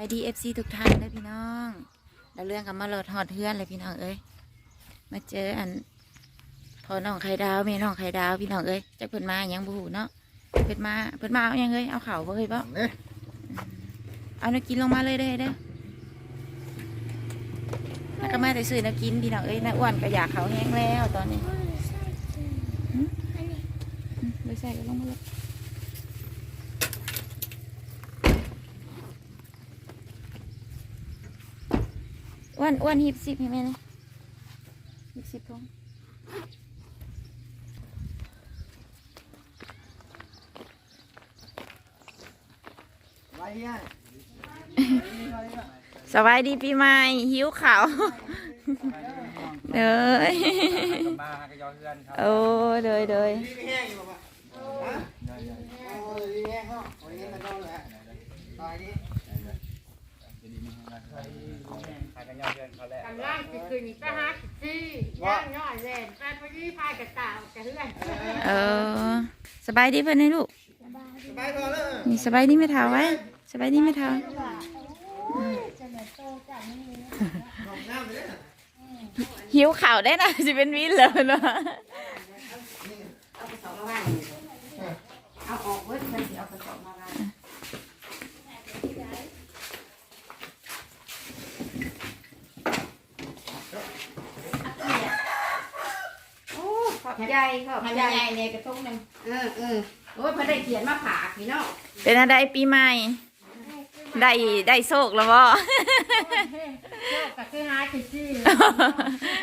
ไอดีเอฟซีทุกท่านเลยพี่น้อง แล้วเรื่องกับมาโหลดหอดเพื่อนเลยพี่น้องเอ้ย มาเจออันพอน้องไข่ดาวแม่น้องไข่ดาวพี่น้องเอ้ยจากเพิ่นมาหยังบูหูเนาะ เพิ่นมาเพิ่นมาเอาหยังเอ้ยเอาเข่าวบ่เอ้ยบ่เนี่ยเอาแนักกินลงมาเลยเด้อเด้อแล้วก็มาได้ซื้อแนักกินพี่น้องเอ้ยน้าอ้วนก็อยากเขาวแห้งแล้วตอนนี้อืมเลยใส่ก็ลงมาเลย วนอ้วนหิบสิบให้แม่นะหิบสิบทงไรอะสบายดีปีใหม่หิวข่าวเด้อมาก็ย้อนเพื่อนครับโอ้เด้อเด้อนี่ไม่แห้งอยู่ป่ะฮะโอ้ ยนี่แห้งเนาะโอ้ยนี่มันต้องเลยตายนี่พากันย้อนเพื่อนเขาแหละกำลังจะขึ้นไปหาสิย่างย่อยแล่นไปพอดีพายกระต่ายกระเรื่อยเออสบายดีเพื่อนให้ลูกสบายก่อนเลยนี่สบายดีไม่เท่าไว้สบายดีไม่เท่าของน้ำไปเลยนะหิวข่าวได้นะจะเป็นวินเลยเนาะเอาออกเว้ยมันสิเอากระสอบมาไว้โอ้ขอบใจขอบใจใหญ่เลยกระตุ้งหนึงเออเออโอ้ยเพอได้เขียนมาผากพี่น้องเป็นอะไรปีใหม่ ได้ได้โชคแล้วบ่โลกก็คือหาสิสิ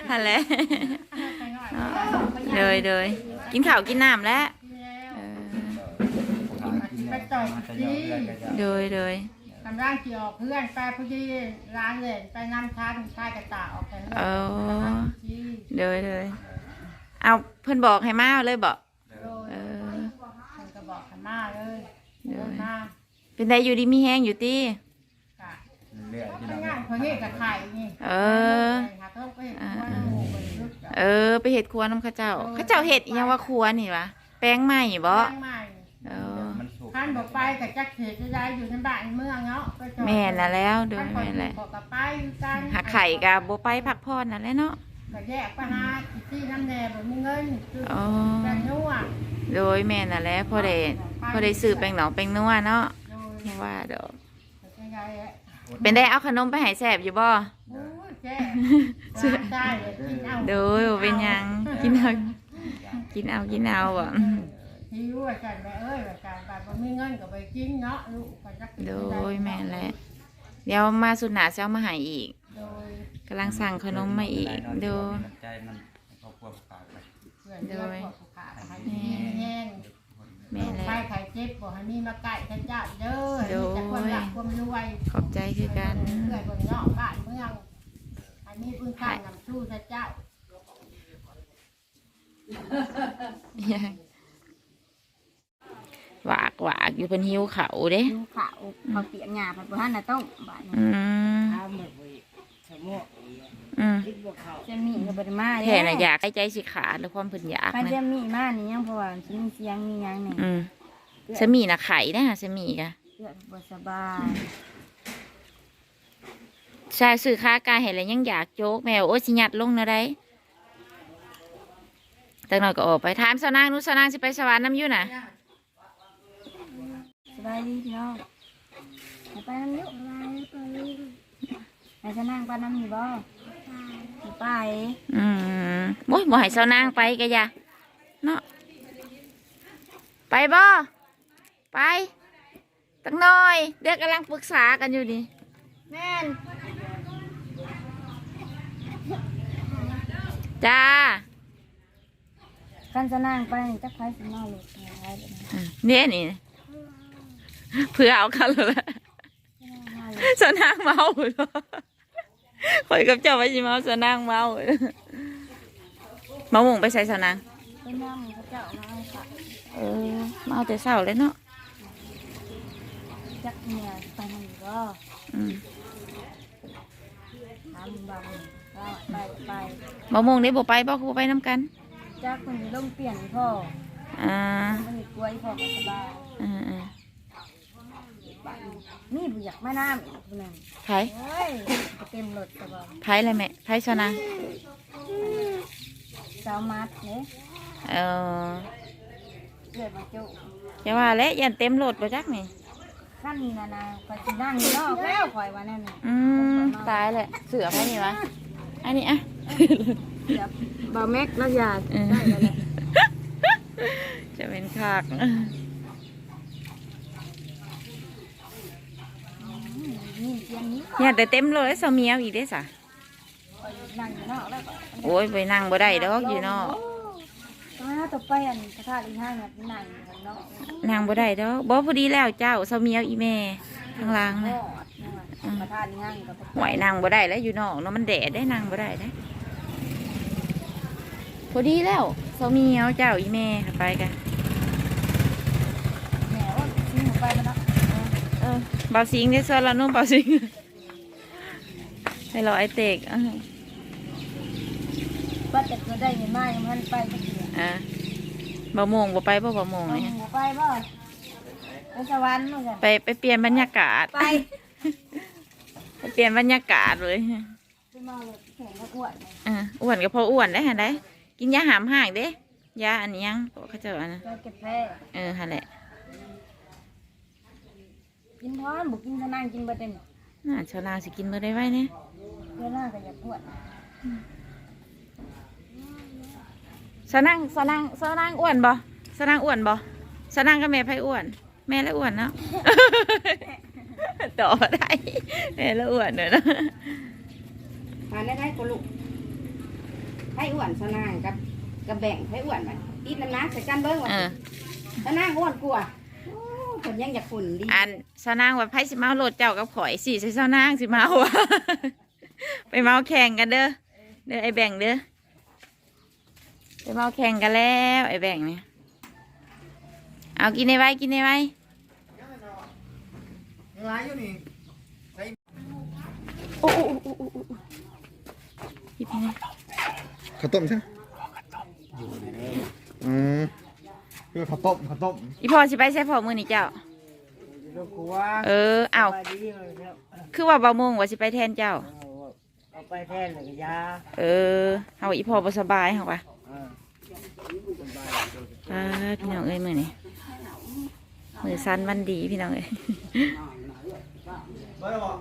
ฮันแหละไปหน่อยเลยเลยกินข้าวกินน้ำแล้วแล้วเออไปต่อยมาจะสิย้อนเพื่อนกันเลยเลยกำลังจะออกเพื่อนไปพอดีร้านเลยไปนำทานพายกระต่ายออกไปเรื่อยเออสิเลยเลย เอาเพื่อนบอกให้มาเลยบอกโดยเออมันก็บอกกันมาเลยเดี๋ยวเดินมาเป็นไดอยู่ดีมีแห้งอยู่ตีกะเรื่อยที่ทำเรางานคนนี้กับไข่นี่เออ หาเขาไปเห็นว่าหมูมันลึกอะเออ ไปเห็ดครัวน้ำเข้าเจ้าเข้าเจ้าเห็ดอิหยังว่าครัวนี่วะแป้งไหมบ่แป้งใหม่ เออมันสุกท่านบอกไปกับจักเขตจะได้อยู่ในบ้านเมืองเนาะไปจอดแม่นน่ะแล้วโดท่ายนแม่นแหละบอกกับไปกันหาไข่กับโบไปพักพรนั่นแหละเนาะ ก็แยกไปหาที่น้ำแดงแบบมีเงินคืออ๋อกันนัวโดยแม่นน่ะแหละพอได้พอได้ซื้อแป้งหนองแป้งนัวเนาะโดยไม่ว่าดอกเป็นไงอะเป็นได้เอาขนมไปให้แซ่บอยู่บ่ โอ้ยแจ้ร้านได้เลยกินเอาโดยบ่เป็นหยังกินเอากินเอากินเอาบ่หิวอาจารย์ไปเอ้ยอาจารย์ไปบ่มีเงินก็ไปกินเนาะลูกก็จักโดยแม่นแหละ เดี๋ยวมาสุดหนาจะเอามาให้อีกโดย กำลังสั่งขนมมาอีกโดยมันใจมันครอบครัวฝากไปเพื่อนเพื่อนพวกผู้ขาให้มีแห้งแม่นแหละไปไข่เจ็บบอกให้มีมาไก่ท่านเจ้าเด้อโดยแต่ความรักความรวยขอบใจคือกัน เพื่อนคนนอกบ้านเมืองให้มีพื้นฐานนำสู้ท่านเจ้าหวากหวากอยู่เป็นหิวเขาเด้ดูขาวเขาเปียกหยาผัดบ้านน่ะต้มบ้านอืมอืม จะมีกับบริมาแท่น่ะอยากให้ใจสิขาดแล้วความเพิ่นอยากมันนะจะมีมานี่ยังเพราะว่าสิมีเสียงมีหยังนี่อืมสมีน่ะไข่นะสมีกะเลือดบ่สบายชายสื่อค้ากายเห็นแล้วยังอยากโจกแมวโอ้ยสิหยัดลงนะได้แต่หน่อยก็ออกไปถามสาวนางนู้นสาวนางสิไปสวรรค์น้ำอยู่น่ะ สบายดีพี่น้องไปน้ำอยุ ไปจะนั่งไปน้ำอยู่บ่ไปอืมโอ้ยบ่ให้สาวนางไปกะยะเนาะไปบ่ไปตั้งหน่อย เด็กกำลังปรึกษากันอยู่ดิแม่นจ้ากันจะนั่งไปนี่จักไผสิเมาลูกอะไรแบบนี้อืมเนี่ยนี่เพื่อเอากันเลยละ สาวนางเมาเหรอข่อยกับเจ้าไปสิเมาสาวนางเมามาหมุ่งไปใส่สาวนางเป็นน้ำเขาเจ้ามาเอาค่ะเออมาเอาแต่เศร้าเลยเนาะจักเมียไปน้ำอยู่บ่อืมถามบางก็ไปไปมาหมุ่งได้บ่ไปบ่คือบ่ไปน้ำกันจักคนสิลงเปลี่ยนพ่ออ่ามันกลัวอีพ่อก็สบายอ่า อ่าบ้านนี่ผู้อยากมาน้ำอีกผู้นั้นไผ่โอ้ยเต็มรถกระบอกไผ่อะไรแม่ไผ่ชนะสาวมัดเนี่ยเออเกิดมาจุจะว่าแล้วยันเต็มรถประจักนี่ขั้นนี้นะนะคอยสินั่งอยู่นอกแล้วคอยว่านั่นน่ะอืมตายแหละเสือไผ่นี่วะอันนี้อะเดี๋ยวบาแม็กแล้วยาเออได้แล้วแหละจะเป็นคาก นี่ เตียงนี้เนี่ยแต่เต็มรถแล้วเสาเมียวอีกได้อสะคอยนั่งอยู่นอกแล้วก็โอ้ยไปนั่งบ่ได้ดอกอยู่เนาะมาต่อไปอันพระธาตุอีกห้างน่ะนั่งอยู่ข้างนอกนั่งบ่ได้ดอกบ่พอดีแล้วเจ้าเสาเมียวอีแม่ข้างล่างโอ้นะยพระธาตุอีกห้างกับพระหวยนั่งบ่ได้แล้วอยู่นอกเนาะมันแดดได้นั่งบ่ได้ได้อพอดีแล้วเสาเมียวเจ้าอีแม่ไปกันแหมว่าซื้อหมูไปมาเนาะเออเบาสิงได้ส่วนละนุ่มเบาสิงให้รอไอเตกอะว่าแต่ก็ได้เห็นไหมมันไปก็เสียอะบ่โมงบ่ไปบ่บ่โมงเอาเลยหมูไปบ่ไปสวรรค์นู่นจ้ะไปไปเปลี่ยนบรรยากาศไปไปเปลี่ยนบรรยากาศเลยไปเมาเลยแข็งก็อ้วนอะอ้วนก็พออ้วนได้ฮะได้กินยาหามห่างเด้ยาอันนี้ยังเขาเจ้าอันนั้นก็เก็บแพ้เออฮะแหละ กินท้อนบุกินทนั่งกินเบะเต็มน่าชาวนางสิกินมื้อได้ไว้เนี่ยเวลาก็อยากอ้วนสาวนางสาวนางสาวนางอ้วนบ่สาวนางอ้วนบ่สาวนางกับแม่ไผอ้วน แม่แล้วอ้วนเนาะ ต่อได้แม่แล้วอ้วนเนอะเนาะทานได้ได้ก็ลูกให้อ้วนสนางกับกับแบ่งให้อ้วนไปตีน้ำหนักใส่กันเบิ้งว่าเออสนางอ้วนกลัวาโอ้ คนยังอยากฝุ่นดีอันสาวนางว่าไผสิเมาโลดเจ้ากับข่อยสิใส่สาวนางสิเมาวะ ไปเมาแข่งกันเด้อเด้อไอแบ่งเด้อไปเมาแข่งกันแล้วไอแบ่งเนี่ยเอากินในไว้กินในไว้ยังไรอยู่นี่โอ้โอ้โอ้โอ้โอ้หยิบให้หน่อยข้าวต้มใช่ไหมอืม คือข้าวต้มข้าวต้มอีพ่อสิไปใช้พ่อมือนี่เจ้า ลูกกูว่าเออเอาไปดีเลยครับคือว่าบ่าวโมงว่าสิไปแทนเจ้า เอาเอาไปแทนเลยก็ยาเออเฮาอีพ่อบ่สบายเฮาว่ะเอออ่าพี่น้องเอ้ยมื้อนี้มือสั้นวันดีพี่น้องเอ้ยบ่ได้บอก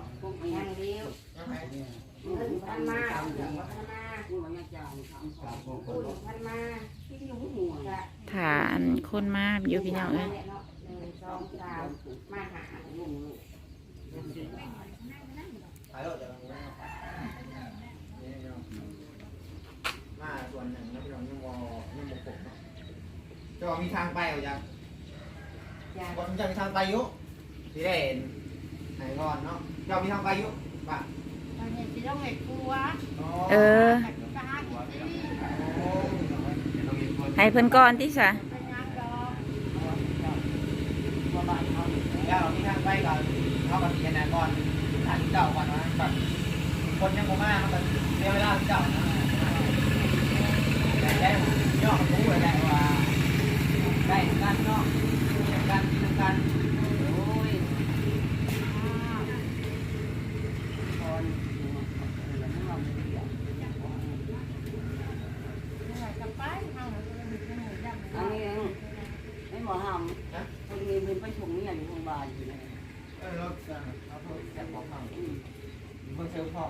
ยังเดียวพันมาพันมาที่หนูหัวจะฐานคนมาอยู่พี่น้องเอ้ยหนึ่งสองสามมาหาส่วนหนึ่งนะพี่น้องยังมอยังมอผมจะมีทางไปเหรอจ๊ะจ้าบอกจะมีทางไปอยุที่ได้เห็นไหนก่อนเนาะจะมีทางไปอยุป่ะเห็นที่ต้องเห็นกูวะเออ ก็หาที่ โอ้ ให้เพิ่นก่อนที่ซะเป็นงานดอกแล้วมีทางไปก่อนเขากับพี่นาก่อนทางเจ้าก่อนนะแบบคนยังบ่มาเขาก็เรียกเวลาเจ้าได้ย่อรู้เลยแหละว่าได้กันนอกนกินกัน โอ้ย อันนี้ไม่หมอหำคนนี้เป็นไปชงเนี่ยอยู่โรงพยาบาลอยู่เนี่ย เออเราเราเพิ่งแค่บอกฟังเพิ่งเซลล์พ่อ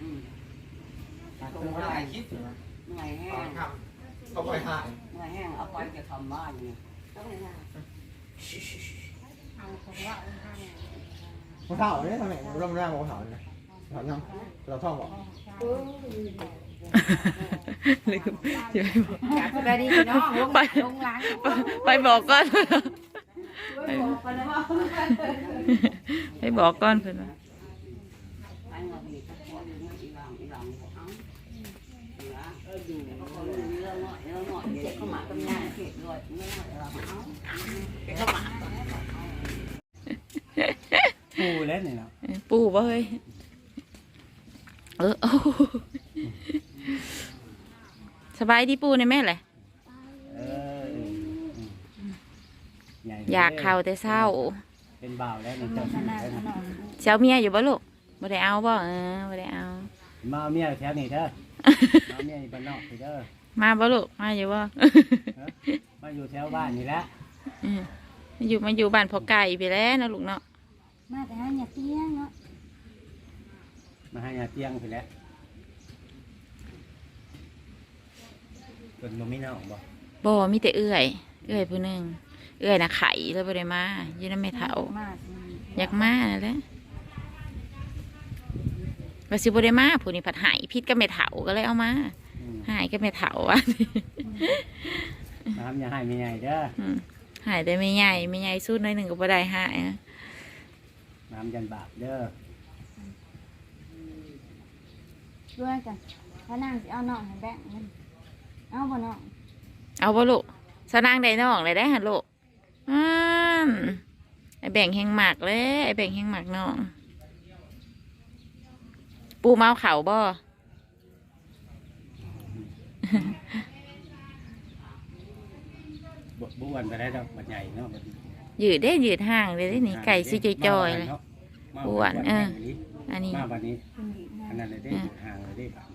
อืม เพิ่งมาถ่ายคลิปอยู่นะเหนื่อยแห้ตองนครับเขาปล่อยถ่ายเหนื่อยแห้งเอาไปจะทำบ้านอยู่หัวเท่าเนี่ยทำไมเราไม่ได้หัวเท่าเนี่ยเรายังเราท่องบอกลืมสิไปบอกอยากไปดีพี่น้องลงไปลงหล้างไปบอกก่อนไปบอกไปแล้วว่าไปบอกก่อนเพิ่น เข้ามาปูเล่นนี่เนาะเออปู่บ่เฮ้ยเออโอ้สบายดีปู่ในแม่เลยเอออยากเข้าแต่เศร้า เป็นบ่าวแล้วนี่โฆเจ้าษชู้ณาแล้วขนี่นมเช้าเมียอยู่บ่ลูกบ่ได้เอาบ่เออบ่ได้เอา มาเอาเมียแถวนี้เด้อมาเอาเมียอยู่บ้านนอกไปเด้อมาบ่ลูกมาอยู่บ่เอ้อมาอยู่แถวบ้านนี่แหละอื มมาอยู่มาอยู่บ้านพ่อไก่ไปแล้วเนาะลูกเนาะมาแต่หาหยาเตี้ยงเนาะมาให้ยาเตียงไปแล้วเป็นบ่มีน้องบ่บ่มีแต่เอื้อย เอื้อยผู้หนึงเอื้อยน่ะไข่แล้วบ่ได้มาอยู่นำแม่เฒ่ามาสิอยากมานั่นแหละว่าสิบ่ได้มาผู้นี้ผัดหายพิษก็ไม่เฒ่าก็เลยเอามาอืมหายก็ไม่เฒ่าอะ น้ำอย่าให้ไม่ใหญ่เด้อ อืม หายแต่ไม่ใหญ่ไม่ใหญ่สู้น้อยหนึ่งก็บ่ได้หายนะน้ำยันบาปเด้อด้วยกันถ้านางสิเอาน้องให้แบ่งมันเอาบ่น้องเอาบ่ลูกสนางได้น้องเลยได้หันลูกอืมไอแบ่งแหงหมักเลยไอแบ่งแหงหมักน้อง ปูเมาเขาบ่ บ่บ่อ้วนไปได้ดอกบัดใหญ่เนาะบัดนี้ยืดได้ยืดห่างเลยได้นี่ไก่สิจอยๆเลย มาอ้วนเออมาอันนี้ มาบัดนี้คุณดีนะอันนั้นเลยได้อยู่ห่างเลยได้บัด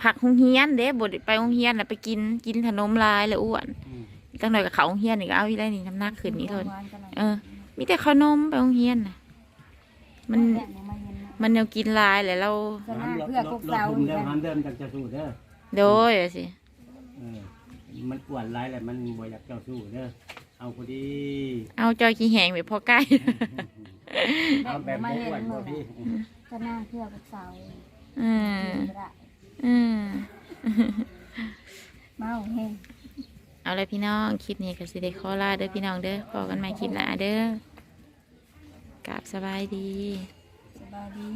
ผักหงเฮียนเด้บดไปหงเฮียนน่ะไปกินกินขนมลายเลยอ้วนอืมตั้งหน่อยกับเขาหงเฮียนอีกเอาอีได้นี่น้ำหนักขึ้นนี่ทนหวานกันหน่อยเออ มีแต่ขนมไปหงเฮียนน่ะ มันแบ่งมาเย็นเนาะมันแนวกินลายแหละเราสนางเพื่อกกเสาลดอีทุนกเด้อแล้วห้ามเดินจังจะสู้เด้อโดยอะสิ เออ มันอ้วนหลายแหละมันบ่อยากเจ้าสู้เด้อเอาพอดีเอาจอยขี้แหงไปพอใกล้ เอาแบบบ่อ้วนบ่พี่สนางเพื่อกกเสาอืมบ่ได้อืมเมาแห้งเอาเลยพี่น้องคลิปนี้ก็สิได้ขอลาเด้อพี่น้องเด้อพอกันใหม่คลิปหน้าเด้อกราบสบายดี สบายดี